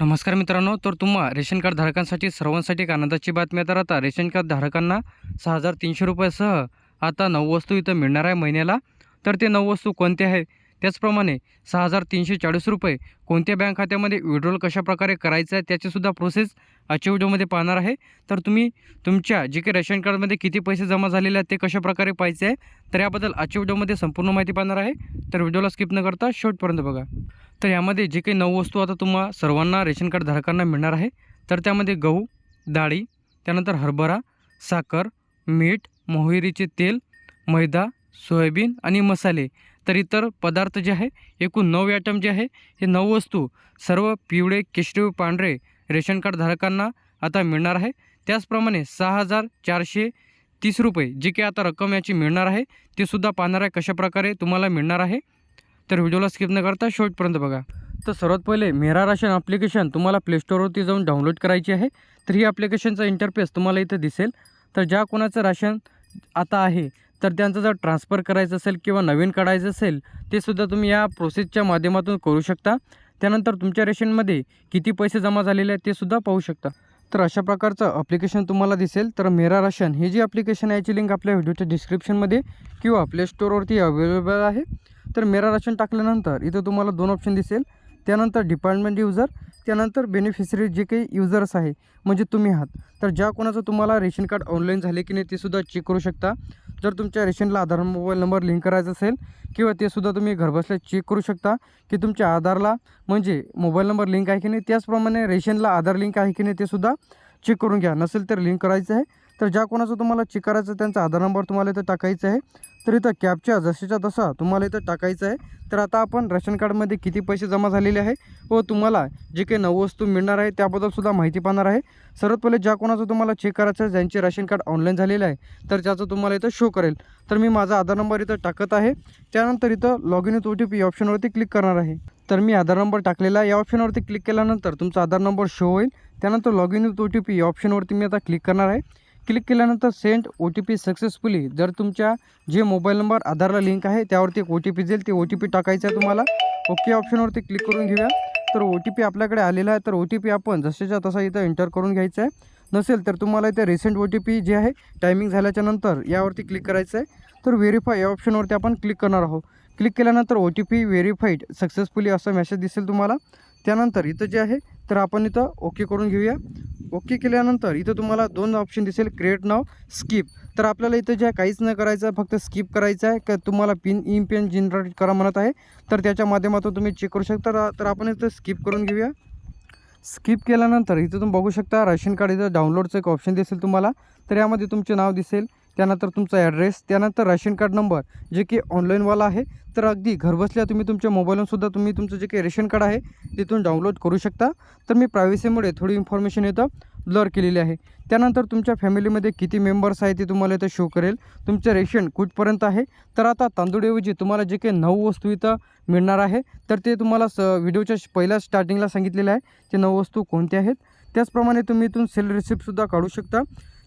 नमस्कार मित्रांनो तर तुम्हा रेशन कार्ड धारकांसाठी सर्वांसाठी एक आनंदाची बातमी आता आता रेशन कार्ड धारकांना सहा हजार तीनशे रुपयासह आता नऊ वस्तू इथं मिळणार आहे महिन्याला. तर ते नऊ वस्तू कोणत्या आहे? त्याचप्रमाणे सहा हजार तीनशे चाळीस रुपये कोणत्या बँक खात्यामध्ये विड्रॉल कशाप्रकारे करायचं आहे त्याचीसुद्धा प्रोसेस आजच्या व्हिडिओमध्ये पाहणार आहे. तर तुम्ही तुमच्या जे काही रेशन कार्डमध्ये किती पैसे जमा झालेले आहेत ते कशाप्रकारे पाहायचे आहे तर याबद्दल आजच्या व्हिडिओमध्ये संपूर्ण माहिती पाहणार आहे. तर व्हिडिओला स्किप न करता शेवटपर्यंत बघा. तर यामध्ये जे काही नऊ वस्तू आता तुम्हा सर्वांना रेशन कार्ड धारकांना मिळणार आहे तर त्यामध्ये गहू डाळी त्यानंतर हरभरा साखर मीठ मोहरीचे तेल मैदा सोयाबीन आणि मसाले. तर इतर पदार्थ जे आहे एकूण नऊ आयटम जे आहे हे नऊ वस्तू सर्व पिवळे केशरी पांढरे रेशन कार्ड धारकांना आता मिळणार आहे. त्याचप्रमाणे सहा हजार चारशे तीस रुपये जी काही आता रक्कम याची मिळणार आहे ते सुद्धा पाहणार आहे कशाप्रकारे तुम्हाला मिळणार आहे? तर व्हिडिओला स्किप न करता शेवटपर्यंत बघा. तर सर्वात पहिले मेरा राशन ॲप्लिकेशन तुम्हाला प्लेस्टोरवरती जाऊन डाउनलोड करायची आहे. तर ही ॲप्लिकेशनचा इंटरफेस तुम्हाला इथं दिसेल. तर ज्या कोणाचं राशन आता आहे तर त्यांचं जर ट्रान्सफर करायचं असेल किंवा नवीन काढायचं असेल ते सुद्धा तुम्ही या प्रोसेसच्या माध्यमातून करू शकता. त्यानंतर तुमच्या रेशनमध्ये किती पैसे जमा झालेले आहेत ते सुद्धा पाहू शकता. तर अशा प्रकारचं अप्लिकेशन तुम्हाला दिसेल. तर मेरा राशन ही जी ॲप्लिकेशन आहे याची लिंक आपल्या व्हिडिओच्या डिस्क्रिप्शनमध्ये किंवा प्ले स्टोअरवरती अवेलेबल आहे. तर मेरा राशन टाकल्यानंतर इथं तुम्हाला दोन ऑप्शन दिसेल. त्यानंतर डिपार्टमेंट युजर त्यानंतर बेनिफिशरी जे काही युजर्स आहे म्हणजे तुम्ही आहात. तर ज्या कोणाचं तुम्हाला रेशन कार्ड ऑनलाईन झाले की नाही ते सुद्धा चेक करू शकता. जर तुमच्या रेशनला आधार मोबाईल नंबर लिंक करायचा असेल किंवा तेसुद्धा तुम्ही घरबसल्या चेक करू शकता की तुमच्या आधारला म्हणजे मोबाईल नंबर लिंक आहे की नाही त्याचप्रमाणे रेशनला आधार लिंक आहे की नाही तेसुद्धा चेक करून घ्या. नसेल तर लिंक करायचं आहे. तर ज्या कोणाचं तुम्हाला चेक करायचं त्यांचा आधार नंबर तुम्हाला इथं टाकायचा आहे. तर इथं कॅपच्या जसेच्या तसा तुम्हाला इथं टाकायचं आहे. तर आता आपण रेशन कार्डमध्ये किती पैसे जमा झालेले आहे व तुम्हाला जे काही नऊ वस्तू मिळणार आहे त्याबद्दलसुद्धा माहिती पाहणार आहे. सर्वात पहिले ज्या कोणाचं तुम्हाला चेक करायचं आहे ज्यांचे रेशन कार्ड ऑनलाईन झालेलं आहे तर त्याचं तुम्हाला इथं शो करेल. तर मी माझा आधार नंबर इथं टाकत आहे. त्यानंतर इथं log in with O T P ऑप्शनवरती click करणार आहे. तर मी आधार नंबर टाकलेला आहे. या ऑप्शनवरती क्लिक केल्यानंतर तुमचा आधार नंबर शो होईल. त्यानंतर log in with O T P या ऑप्शनवरती मी आता क्लिक करणार आहे. क्लिक केल्यानंतर send O T P successfully जर तुमच्या जे मोबाईल नंबर आधारला लिंक आहे त्यावरती एक ओ टी पी जाईल ते ओ टी पी टाकायचं आहे तुम्हाला. ओके ऑप्शनवरती क्लिक करून घेऊया. तर ओ टी पी आपल्याकडे आलेला आहे तर ओ टी पी आपण जसेच्या तसा इथं एंटर करून घ्यायचा आहे. नसेल तर तुम्हाला इथे रिसेंट ओ टी पी जे आहे टायमिंग झाल्याच्यानंतर यावरती क्लिक करायचं आहे. तर व्हेरीफाय या ऑप्शनवरती आपण क्लिक करणार आहोत. क्लिक केल्यानंतर O T P verified successfully असा मेसेज दिसेल तुम्हाला. त्यानंतर इथं जे आहे तर आपण इथं ओके करून घेऊया. ओके केल्यानंतर इथं तुम्हाला दोन ऑप्शन दिसेल. क्रिएट नाव स्किप तर आपल्याला इथं जे काहीच नाही करायचं आहे फक्त स्किप करायचं आहे. का तुम्हाला पिन इन पिन जनरेट करा म्हणत आहे. तर त्याच्या माध्यमातून तुम्ही चेक करू शकता. तर आपण इथं स्किप करून घेऊया. स्किप केल्यानंतर इथं तुम्ही बघू शकता राशन कार्ड इथं डाउनलोडचं एक ऑप्शन दिसेल तुम्हाला. तर यामध्ये तुमचे नाव दिसेल. त्यानंतर तुमचा ॲड्रेस त्यानंतर राशन कार्ड नंबर जे की ऑनलाईनवाला आहे. तर अगदी घरबसल्या तुम्ही तुमच्या मोबाईलवरसुद्धा तुम्ही तुमचं जे काही रेशन कार्ड आहे तिथून डाउनलोड करू शकता. तर मी प्रायव्हसीमुळे थोडी इन्फॉर्मेशन इथं ब्लर केलेली आहे. त्यानंतर तुमच्या फॅमिलीमध्ये किती मेंबर्स आहे ते तुम्हाला इथं शो करेल. तुमचं रेशन कुठपर्यंत आहे? तर आता तांदूळऐवजी तुम्हाला जे काही नऊ वस्तू इथं मिळणार आहे तर ते तुम्हाला स व्हिडिओच्या पहिल्या स्टार्टिंगला सांगितलेलं आहे. ते नऊ वस्तू कोणत्या आहेत? त्याचप्रमाणे तुम्ही इथून सेल रिसिप्टसुद्धा काढू शकता.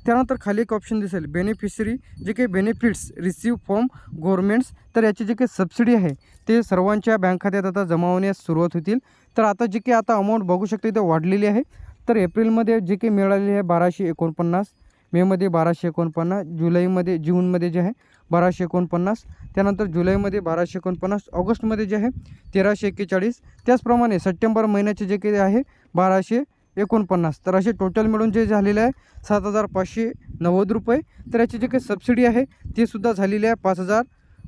त्यानंतर खाली एक ऑप्शन दिसेल. बेनिफिशरी जे काही बेनिफिट्स रिसीव फ्रॉम गव्हर्मेंट्स तर याची जे काही सबसिडी आहे ते सर्वांच्या बँक खात्यात आता जमा होण्यास सुरुवात होतील. तर आता जे काही आता अमाऊंट बघू शकते ते वाढलेली आहे. तर एप्रिलमध्ये जे काही मिळालेली आहे बाराशे एकोणपन्नास मेमध्ये बाराशे एकोणपन्नास जुलैमध्ये जूनमध्ये जे आहे बाराशे एकोणपन्नास त्यानंतर जुलैमध्ये बाराशे एकोणपन्नास ऑगस्टमध्ये जे आहे तेराशे एक्केचाळीस त्याचप्रमाणे सप्टेंबर महिन्याचे जे काही आहे बाराशे एकोणपन्नास. तर असे टोटल मिळून जे झालेले आहे सात हजार पाचशे नव्वद रुपये. तर याची जे काही सबसिडी आहे ती सुद्धा झालेली आहे पाच हजार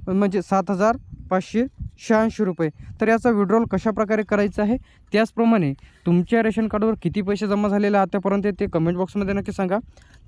म्हणजे सात हजार पाचशे शहाऐंशी रुपये. तर याचा विड्रॉल कशाप्रकारे करायचा आहे त्याचप्रमाणे तुमच्या रेशन कार्डवर किती पैसे जमा झालेले आतापर्यंत ते कमेंट बॉक्समध्ये नक्की सांगा.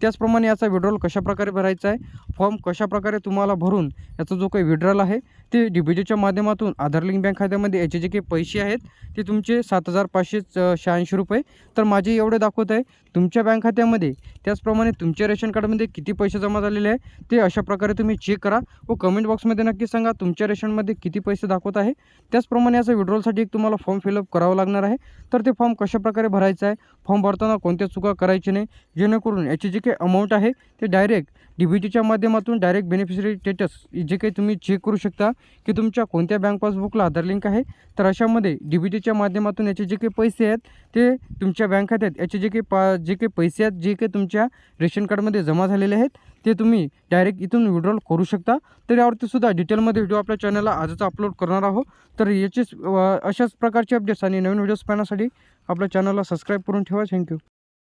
त्याचप्रमाणे याचा विड्रॉल कशाप्रकारे भरायचा आहे? फॉर्म कशाप्रकारे तुम्हाला भरून याचा जो काही विड्रॉल आहे ते डी बी जीच्या माध्यमातून आधार लिंक बँक खात्यामध्ये याचे जे काही पैसे आहेत ते तुमचे सात हजार पाचशे शहाऐंशी रुपये. तर माझे एवढे दाखवत आहे. तुमच्या बँक खात्यामध्ये त्याचप्रमाणे तुमच्या रेशन कार्डमध्ये किती पैसे जमा झालेले आहे ते अशा प्रकारे तुम्ही चेक करा व कमेंट बॉक्समध्ये नक्की सांगा तुमच्या रेशनमध्ये किती पैसे दाखवत आहे. त्याचप्रमाणे याचा विड्रॉलसाठी एक तुम्हाला फॉर्म फिलअप करावं लागणार लागणार आहे. तर ते फॉर्म कशाप्रकारे भरायचं आहे? फॉर्म भरताना कोणत्या चुका करायची नाही? जेणेकरून याची जी काही अमाऊंट आहे ते डायरेक्ट डी बी टीच्या माध्यमातून डायरेक्ट बेनिफिशरी स्टेटस जे काही तुम्ही चेक करू शकता की तुमच्या कोणत्या बँक पासबुकला आधार लिंक आहे तर अशामध्ये डी बी टीच्या माध्यमातून याचे जे काही पैसे आहेत ते तुमच्या बँक खात्यात याचे जे काही पा जे काही पैसे आहेत जे काही तुमच्या रेशन कार्डमध्ये जमा झालेले आहेत ते तुम्ही डायरेक्ट इथून विड्रॉल करू शकता. तर यावरती सुद्धा डिटेलमध्ये व्हिडिओ आपल्या चॅनलला आजच अपलोड करणार आहोत. तर याचेच अशाच प्रकारचे अपडेट्स आणि नवीन व्हिडिओज पाहण्यासाठी आपल्या चॅनलला सबस्क्राईब करून ठेवा. थँक्यू